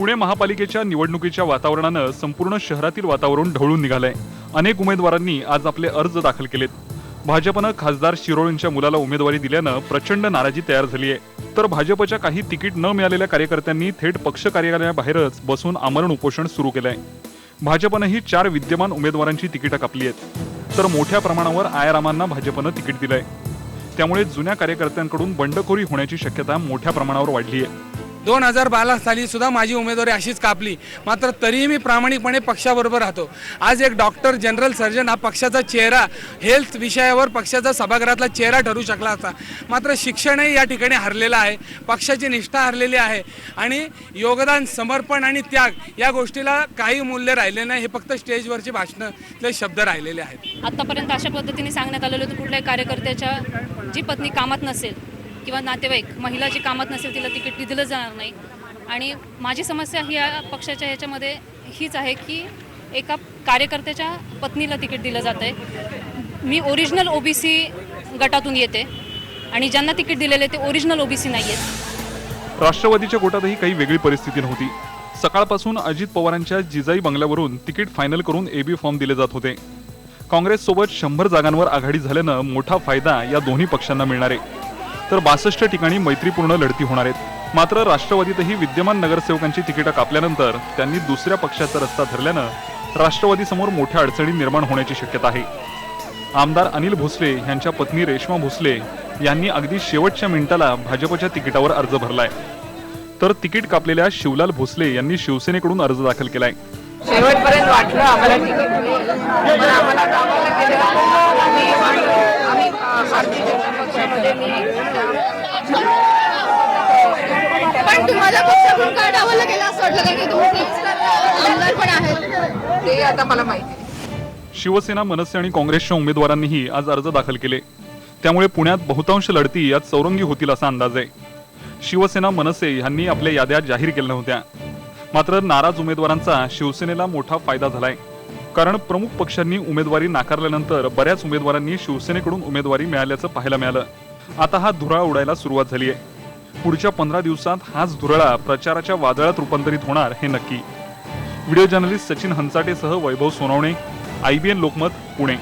पुणे महापालिकेच्या निवडणुकीच्या वातावरणानं संपूर्ण शहरातील वातावरण ढवळून निघालंय. अनेक उमेदवारांनी आज आपले अर्ज दाखल केलेत. भाजपनं खासदार शिरोळींच्या मुलाला उमेदवारी दिल्यानं प्रचंड नाराजी तयार झाली आहे तर भाजपच्या काही तिकीट न मिळालेल्या कार्यकर्त्यांनी थेट पक्ष कार्यालयाबाहेरच बसून आमरण उपोषण सुरू केलंय. भाजपनंही चार विद्यमान उमेदवारांची तिकीटं कापली आहेत तर मोठ्या प्रमाणावर आयारामांना भाजपनं तिकीट दिलंय. त्यामुळे जुन्या कार्यकर्त्यांकडून बंडखोरी होण्याची शक्यता मोठ्या प्रमाणावर वाढली आहे दोन हजार बारा साली सुद्धा माझी उमेदवारी अशीच कापली. मात्र तरीही मी प्रामाणिकपणे पक्षाबरोबर राहतो. आज एक डॉक्टर जनरल सर्जन हा पक्षाचा चेहरा हेल्थ विषयावर पक्षाचा सभागृहातला चेहरा ठरू शकला असता मात्र शिक्षणही या ठिकाणी हरलेलं आहे. पक्षाची निष्ठा हरलेली आहे. आणि योगदान समर्पण आणि त्याग या गोष्टीला काही मूल्य राहिले नाही. हे फक्त स्टेजवरची भाषणं शब्द राहिलेले आहेत. आत्तापर्यंत अशा पद्धतीने सांगण्यात आलेलं होतं कुठल्याही कार्यकर्त्याच्या जी पत्नी कामात नसेल किंवा नातेवाईक महिला जी कामात नसेल तिला तिकीट दिलं जाणार नाही. आणि माझी समस्या ही या पक्षाच्या ह्याच्यामध्ये हीच आहे की एका कार्यकर्त्याच्या पत्नीला तिकीट दिलं जातं आहे मी ओरिजिनल ओबीसी गटातून येते आणि ज्यांना तिकीट दिलेले आहे ते ओरिजिनल ओबीसी नाही आहेत राष्ट्रवादीच्या गोटातही काही वेगळी परिस्थिती नव्हती. सकाळपासून अजित पवारांच्या जिजाई बंगल्यावरून तिकीट फायनल करून एबी फॉर्म दिले जात होते. काँग्रेससोबत शंभर जागांवर आघाडी झाल्यानं मोठा फायदा या दोन्ही पक्षांना मिळणार आहे. तर बासष्ट ठिकाणी मैत्रीपूर्ण लढती होणार आहेत. मात्र राष्ट्रवादीतही विद्यमान नगरसेवकांची तिकीटं कापल्यानंतर त्यांनी दुसऱ्या पक्षाचा रस्ता धरल्यानं राष्ट्रवादीसमोर मोठ्या अडचणी निर्माण होण्याची शक्यता आहे. आमदार अनिल भोसले यांच्या पत्नी रेश्मा भोसले यांनी अगदी शेवटच्या मिनिटाला भाजपच्या तिकिटावर अर्ज भरलाय. तर तिकीट कापलेल्या शिवलाल भोसले यांनी शिवसेनेकडून अर्ज दाखल केलाय. शेवटपर्यंत वाटलं आम्हाला तिकीट मिळेल पण आम्हाला कामाला गेलेलं आम्ही आम्ही अ, भारतीय जनता पक्षामध्ये मी पण तुम्हाला पक्षाकडून का डावललं गेलं असं वाटलं कारण आमदार पण आहेत. ते आता मला माहिती शिवसेना मनसे आणि काँग्रेसच्या उमेदवारांनीही आज अर्ज दाखल केले. त्यामुळे पुण्यात बहुतांश लढती यात चौरंगी होतील असा अंदाज आहे. शिवसेना मनसे यांनी आपल्या याद्या जाहीर केल्या नव्हत्या. मात्र नाराज उमेदवारांचा शिवसेनेला मोठा फायदा झालाय. कारण प्रमुख पक्षांनी उमेदवारी नाकारल्यानंतर बऱ्याच उमेदवारांनी शिवसेनेकडून उमेदवारी मिळाल्याचं पाहायला मिळालं. आता हा धुरा उडायला सुरुवात झाली आहे. पुढच्या पंधरा दिवसात हाच धुरळा प्रचाराच्या वादळात रूपांतरित होणार हे नक्की. व्हिडिओ जर्नलिस्ट सचिन हंचाटेसह वैभव सोनवणे आयबीएन लोकमत पुणे.